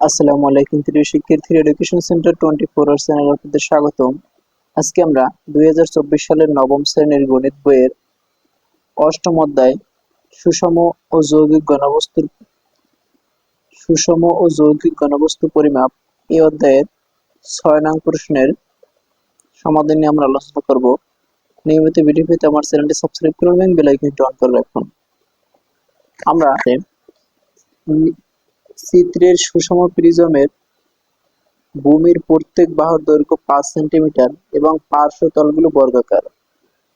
আসসালামু আলাইকুম, প্রিয় শিক্ষার্থী education centre twenty four hour channel আপনাদের স্বাগতম। আজকে আমরা দুই হাজার চব্বিশ সালের নবম শ্রেণির গণিত বইয়ের অষ্টম অধ্যায়, সুষম ও যৌগিক ঘনবস্তুর সুষম ও যৌগিক গণবস্তু পরিমাপ এই অধ্যায়ের ছয় নং প্রশ্নের সমাধান নিয়ে আমরা আলোচনা করব। নিয়মিত ভিডিও পেতে আমার চ্যানেলটি সাবস্ক্রাইব করবেন বেল আইকনটি অন করে রাখুন। আমরা চিত্রের সুষম প্রিজমের ভূমির প্রত্যেক বাহুর দৈর্ঘ্য পাঁচ সেন্টিমিটার এবং পার্শ্ব তলগুলো বর্গাকার।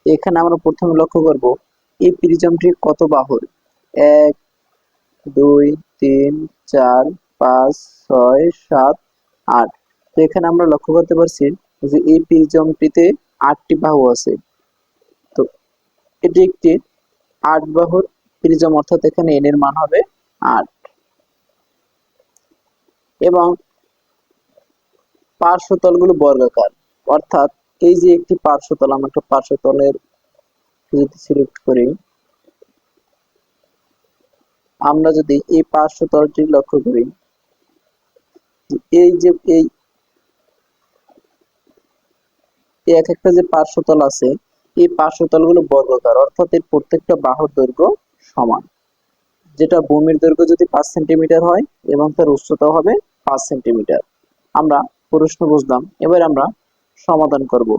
এখানে আমরা প্রথমে লক্ষ্য করব, এই প্রিজমটি কত বাহুর? এক, দুই, তিন, চার, পাঁচ, ছয়, সাত, আট। তো এখানে আমরা লক্ষ্য করতে পারছি যে এই প্রিজমটিতে আটটি বাহু আছে। তো এটি একটি আট বাহুর প্রিজম, অর্থাৎ এখানে এন এর মান হবে আট। এবং পার্শ্বতলগুলো বর্গাকার। অর্থাৎ এই যে একটি পার্শ্বতল আমরা একটা পার্শ্বতলের যদি সিলেক্ট করি, আমরা যদি এই পার্শ্বতলটি লক্ষ্য করি, এই যে এই এক একটা যে পার্শ্বতল আছে, এই পার্শ্বতলগুলো বর্গাকার, অর্থাৎ এর প্রত্যেকটা বাহুর দৈর্ঘ্য সমান। যেটা ভূমির দৈর্ঘ্য যদি পাঁচ সেন্টিমিটার হয় এবং তার উচ্চতা হবে পাঁচ সেন্টিমিটার। আমরা প্রশ্ন বুঝলাম, এবার আমরা সমাধান করব।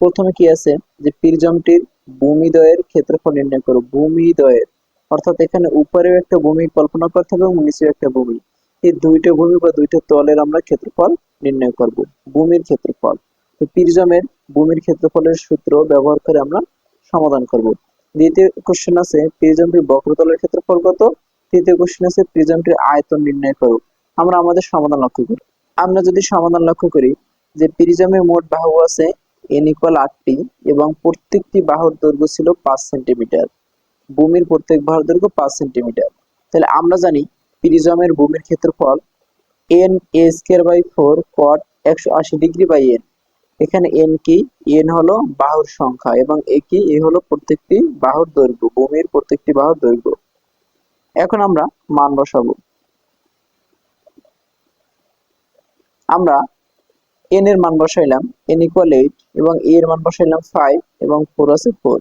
প্রথমে কি আছে? যে প্রিজমটির ভূমিদয়ের ক্ষেত্রফল নির্ণয় করো, ভূমিদয়ের। অর্থাৎ এখানে উপরেও একটা ভূমি কল্পনা করতে হবে এবং নিচেও একটা ভূমি। এই দুইটা ভূমি বা দুইটা তলের আমরা ক্ষেত্রফল নির্ণয় করব, ভূমির ক্ষেত্রফল। তো প্রিজমের ভূমির ক্ষেত্রফলের সূত্র ব্যবহার করে আমরা সমাধান করব। দ্বিতীয় কোশ্চেন আছে, প্রিজমটির বক্রতলের ক্ষেত্রফল কত? তৃতীয় কোশ্চেন আছে, প্রিজমটির আয়তন নির্ণয় করো। আমরা আমাদের সমাধান লক্ষ্য করি। আমরা যদি সমাধান লক্ষ্য করি যে প্রিজমের মোট বাহু আছে এন ইকুয়াল আটটি এবং প্রত্যেকটি বাহুর দৈর্ঘ্য ছিল পাঁচ সেন্টিমিটার, ভূমির প্রত্যেক বাহুর দৈর্ঘ্য পাঁচ সেন্টিমিটার। তাহলে আমরা জানি প্রিজমের ভূমির ক্ষেত্রফল N A square by four cot একশো আশি ডিগ্রি বাই এন এখানে এন কি? এন হলো বাহুর সংখ্যা এবং এ কি? এ হলো প্রত্যেকটি বাহুর দৈর্ঘ্য, ভূমির প্রত্যেকটি বাহুর দৈর্ঘ্য। এখন আমরা মান বসাবো। আমরা এন এর মান বসাইলাম এন ইকুয়াল এইট এবং এ এর মান বসাইলাম ফাইভ এবং ফোর আছে ফোর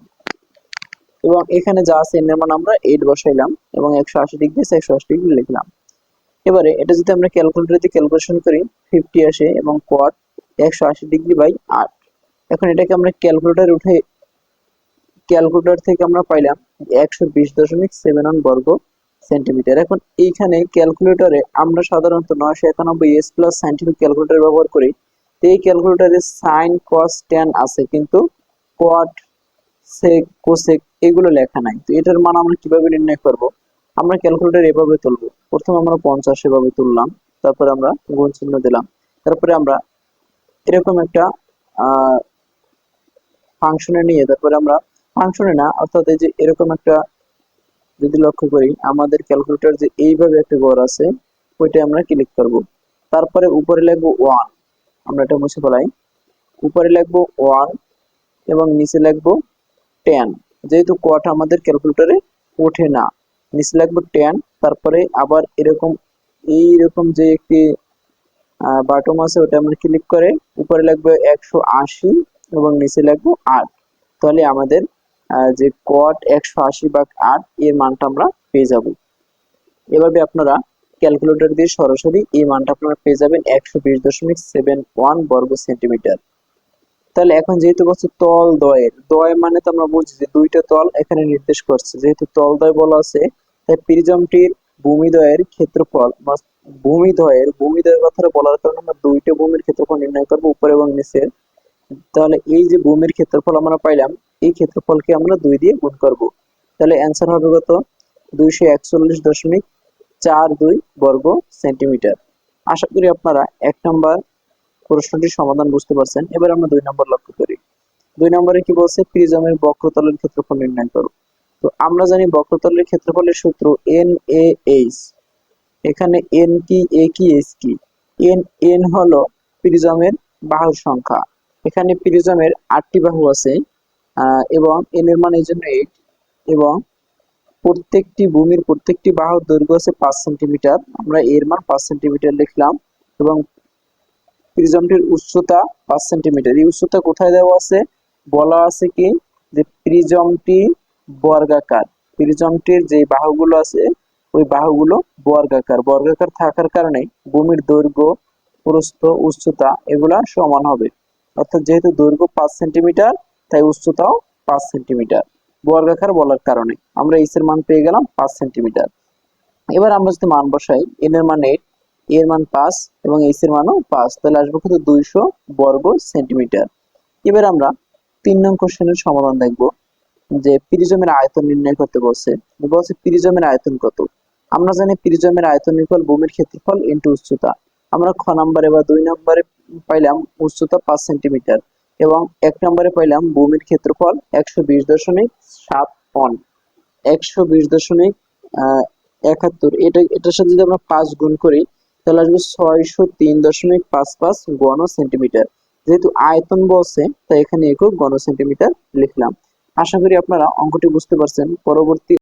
এবং এখানে যা আছে এন এর মান আমরা এইট বসাইলাম এবং একশো আশি ডিগ্রি একশো আশি ডিগ্রি লিখলাম। এবারে এটা যদি আমরা ক্যালকুলেটর ক্যালকুলেশন করি ফিফটি আসে এবং কোয়াট একশো আশি ডিগ্রি বাই আট। এখন এটাকে আমরা ক্যালকুলেটর উঠে ক্যালকুলেটর থেকে আমরা পাইলাম একশো বিশ দশমিক সেভেন ওয়ান বর্গ সেন্টিমিটার। এখন এইখানে ক্যালকুলেটরে আমরা সাধারণত নয়শো একানব্বই এস প্লাস সাইন্টিফিক ক্যালকুলেটর ব্যবহার করি। তো এই ক্যালকুলেটরে সাইন কস ট্যান আছে, কিন্তু কোয়াট সেক কোসেক এগুলো লেখা নাই। তো এটার মান আমরা কীভাবে নির্ণয় করব? আমরা ক্যালকুলেটর এভাবে তুলবো। প্রথমে আমরা পঞ্চাশ এভাবে তুললাম, তারপরে আমরা গুণ চিহ্ন দিলাম। তারপরে আমরা এরকম একটা ফাংশনে নিয়ে, তারপরে আমরা ফাংশনে না, অর্থাৎ এই যে এরকম একটা যদি লক্ষ্য করি, আমাদের ক্যালকুলেটর যে এইভাবে একটা ঘর আছে, ওইটা আমরা ক্লিক করব। তারপরে উপরে লিখব ওয়ান আমরা এটা মুছে ফেলাই। উপরে লিখব ওয়ান এবং নিচে লিখব টেন যেহেতু কোয়াটা আমাদের ক্যালকুলেটরে ওঠে না। নিচে লিখব টেন তারপরে আবার এরকম, এইরকম যে একটি বাটম আছে, ওটা আমরা ক্লিক করে, উপরে লিখব একশো আশি এবং নিচে লিখব আট। তাহলে আমাদের যে কট একশো আশি বা আট, এর মানটা আমরা পেয়ে যাব। এভাবে আপনারা ক্যালকুলেটর দিয়ে সরাসরি এই মানটা আপনারা পেয়ে যাবেন একশো বিশ দশমিক সেভেন ওয়ান বর্গ সেন্টিমিটার। তাহলে এখন যেহেতু বলছে তল দয়ের দয় মানে তো আমরা বুঝি যে দুইটা তল এখানে নির্দেশ করছে। যেহেতু তল দয় বলা আছে, তাই প্রিজমটির ভূমিদয়ের ক্ষেত্রফল বা ভূমিদয়ের ভূমিদয়ের কথাটা বলার কারণে আমরা দুইটা ভূমির ক্ষেত্রফল নির্ণয় করব, উপরে এবং নিচের। তাহলে এই যে ভূমির ক্ষেত্রফল আমরা পাইলাম, এই ক্ষেত্রফলকে আমরা দুই দিয়ে গুণ করব। তাহলে অ্যান্সার হবে কত? দুইশো একচল্লিশ দশমিক চার দুই বর্গ সেন্টিমিটার। আশা করি আপনারা এক নম্বর প্রশ্নটির সমাধান বুঝতে পারছেন। এবার আমরা দুই নম্বর লক্ষ্য করি। দুই নম্বরে কি বলছে? প্রিজমের বক্রতলের ক্ষেত্রফল নির্ণয় করো। তো আমরা জানি বক্রতলের ক্ষেত্রফলের সূত্র এন এ এইচ এখানে এন কি এ কি এইচ কি? এন এন হলো প্রিজমের বাহুর সংখ্যা। এখানে প্রিজমের আটটি বাহু আছে এবং এন এর মান এই জন্য এইট এবং প্রত্যেকটি ভূমির প্রত্যেকটি বাহুর দৈর্ঘ্য আছে পাঁচ সেন্টিমিটার। আমরা এর মান পাঁচ সেন্টিমিটার লিখলাম এবং প্রিজমটির উচ্চতা পাঁচ সেন্টিমিটার। এই উচ্চতা কোথায় দেওয়া আছে? বলা আছে কি? যে প্রিজমটি বর্গাকার। প্রিজমটির যে বাহুগুলো আছে, ওই বাহুগুলো বর্গাকার। বর্গাকার থাকার কারণে ভূমির দৈর্ঘ্য, প্রস্থ, উচ্চতা এগুলা সমান হবে। অর্থাৎ যেহেতু দৈর্ঘ্য পাঁচ সেন্টিমিটার, তাই উচ্চতাও পাঁচ সেন্টিমিটার। বর্গাকার বলার কারণে আমরা এইচ এর মান পেয়ে গেলাম পাঁচ সেন্টিমিটার। এবার আমরা যদি মান বসাই এন এর মান এইট এর মান পাঁচ এবং এইচ এর মানও পাঁচ, তাহলে আসবে কত? দুইশো বর্গ সেন্টিমিটার। এবার আমরা তিন নং কোশ্চেনের সমাধান দেখব, যে প্রিজমের আয়তন নির্ণয় করতে বলছে। বলছে প্রিজমের আয়তন কত? আমরা জানি প্রিজমের আয়তন ইকুয়াল ভূমির ক্ষেত্রফল ইন্টু উচ্চতা। আমরা খ নম্বরে বা দুই নম্বরে পাইলাম উচ্চতা পাঁচ সেন্টিমিটার এবং এক নম্বরে পাইলাম ভূমির ক্ষেত্রফল একশো বিশ দশমিক সাত পন, একশো বিশ দশমিক একাত্তর। এটা, এটার সাথে যদি আমরা পাঁচ গুণ করি, তাহলে আসবে ছয়শো তিন দশমিক পাঁচ পাঁচ গণ সেন্টিমিটার যেহেতু আয়তন বলছে, তাই এখানে একক গণ সেন্টিমিটার লিখলাম। আশা করি আপনারা অঙ্কটি বুঝতে পারছেন। পরবর্তী